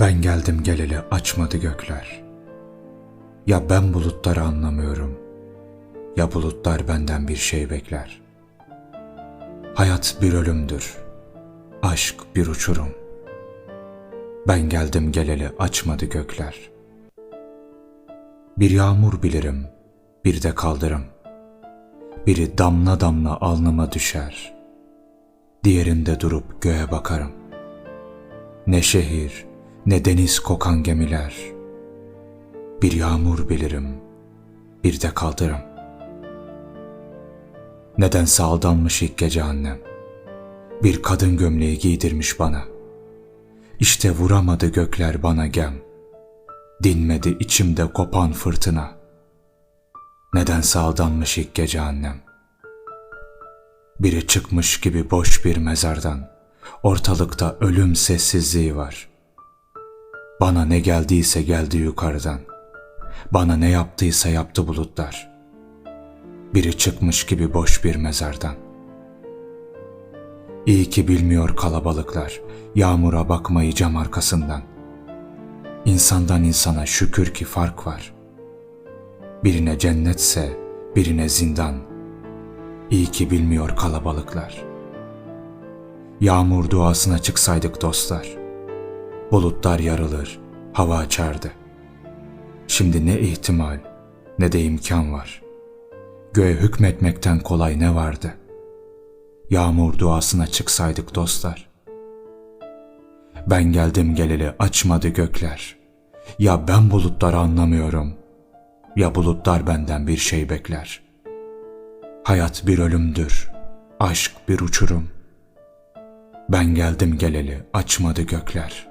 Ben geldim geleli açmadı gökler. Ya ben bulutları anlamıyorum. Ya bulutlar benden bir şey bekler. Hayat bir ölümdür. Aşk bir uçurum. Ben geldim geleli açmadı gökler. Bir yağmur bilirim, bir de kaldırım. Biri damla damla alnıma düşer. Diğerinde durup göğe bakarım. Ne şehir, ne deniz kokan gemiler. Bir yağmur bilirim, bir de kaldırım. Nedense aldanmış ilk gece annem. Bir kadın gömleği giydirmiş bana. İşte vuramadı gökler bana gem. Dinmedi içimde kopan fırtına. Nedense aldanmış ilk gece annem. Biri çıkmış gibi boş bir mezardan. Ortalıkta ölüm sessizliği var. Bana ne geldiyse geldi yukarıdan. Bana ne yaptıysa yaptı bulutlar. Biri çıkmış gibi boş bir mezardan. İyi ki bilmiyor kalabalıklar yağmura bakmayı cam arkasından. İnsandan insana şükür ki fark var. Birine cennetse birine zindan. İyi ki bilmiyor kalabalıklar. Yağmur duasına çıksaydık dostlar. Bulutlar yarılır, hava açardı. Şimdi ne ihtimal ne de imkan var. Göğe hükmetmekten kolay ne vardı? Yağmur duasına çıksaydık dostlar. Ben geldim geleli açmadı gökler. Ya ben bulutları anlamıyorum. Ya bulutlar benden bir şey bekler. Hayat bir ölümdür. Aşk bir uçurum. Ben geldim geleli açmadı gökler.''